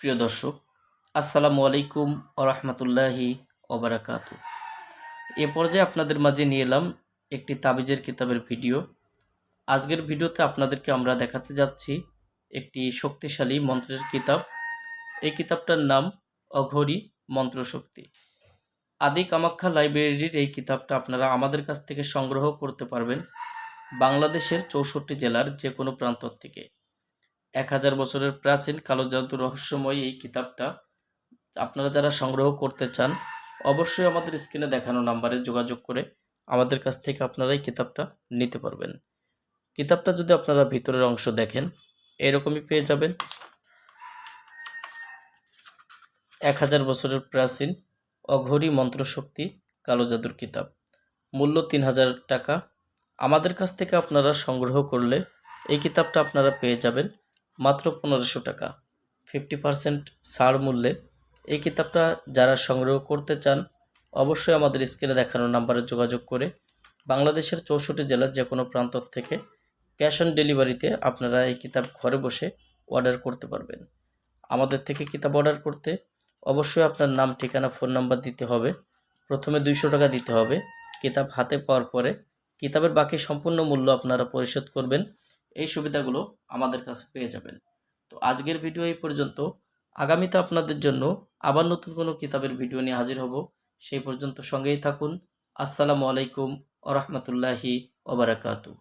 প্রিয় দর্শক, আসসালামু আলাইকুম ওরহমতুল্লাহি ওবরাকাত এ পর্যায়ে আপনাদের মাঝে নিয়ে এলাম একটি তাবিজের কিতাবের ভিডিও। আজকের ভিডিওতে আপনাদেরকে আমরা দেখাতে যাচ্ছি একটি শক্তিশালী মন্ত্রের কিতাব। এই কিতাবটার নাম অঘরী মন্ত্রশক্তি। আদি কামাখ্যা লাইব্রেরির এই কিতাবটা আপনারা আমাদের কাছ থেকে সংগ্রহ করতে পারবেন বাংলাদেশের চৌষট্টি জেলার যে কোনো প্রান্ত থেকে। এক হাজার বছরের প্রাচীন কালো জাদু রহস্যময় এই কিতাবটা আপনারা যারা সংগ্রহ করতে চান, অবশ্যই আমাদের স্ক্রিনে দেখানো নাম্বারে যোগাযোগ করে আমাদের কাছ থেকে আপনারা এই কিতাবটা নিতে পারবেন। কিতাবটা যদি আপনারা ভিতরের অংশ দেখেন, এরকমই পেয়ে যাবেন। এক হাজার বছরের প্রাচীন অঘরী মন্ত্রশক্তি কালো জাদুর কিতাব। মূল্য তিন হাজার টাকা। আমাদের কাছ থেকে আপনারা সংগ্রহ করলে এই কিতাবটা আপনারা পেয়ে যাবেন। মাত্র পনেরোশো টাকা। ফিফটি পারসেন্ট ছাড় মূল্যে এই কিতাবটা যারা সংগ্রহ করতে চান, অবশ্যই আমাদের স্ক্রিনে দেখানো নাম্বারে যোগাযোগ করে বাংলাদেশের চৌষট্টি জেলার যে কোনো প্রান্ত থেকে ক্যাশ অন ডেলিভারিতে আপনারা এই কিতাব ঘরে বসে অর্ডার করতে পারবেন। আমাদের থেকে কিতাব অর্ডার করতে অবশ্যই আপনার নাম, ঠিকানা, ফোন নাম্বার দিতে হবে। প্রথমে দুইশো টাকা দিতে হবে। কিতাব হাতে পাওয়ার পরে কিতাবের বাকি সম্পূর্ণ মূল্য আপনারা পরিশোধ করবেন। এই সুবিধাগুলো আমাদের কাছে পেয়ে যাবেন। তো আজকের ভিডিও এই পর্যন্ত। আগামীতে আপনাদের জন্য আবার নতুন কোনো কিতাবের ভিডিও নিয়ে হাজির হব। সেই পর্যন্ত সঙ্গেই থাকুন। আসসালামু আলাইকুম আ রহমতুল্লাহি ওবরাকাতু।